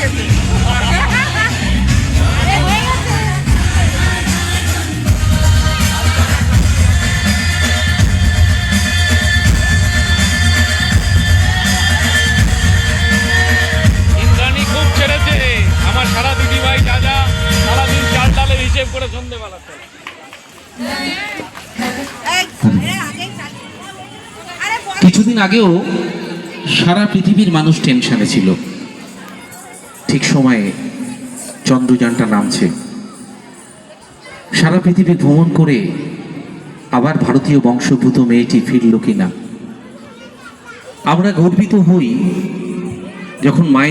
গেছে ইন্দ্রাণী খুব ছেড়েছে আমার সারা দিদি ভাই যা যা সারাদিন চাল ডালের হিসেব করে সন্ধেবেলা চলে কিছুদিন আগেও সারা পৃথিবীর মানুষ টেনশনে ছিল। ঠিক সময়ে চন্দ্রযানটা নামছে সারা পৃথিবী ভ্রমণ করে আবার ভারতীয় বংশভূত মেয়েটি ফিরল কিনা। আমরা গর্বিত হই যখন মায়ের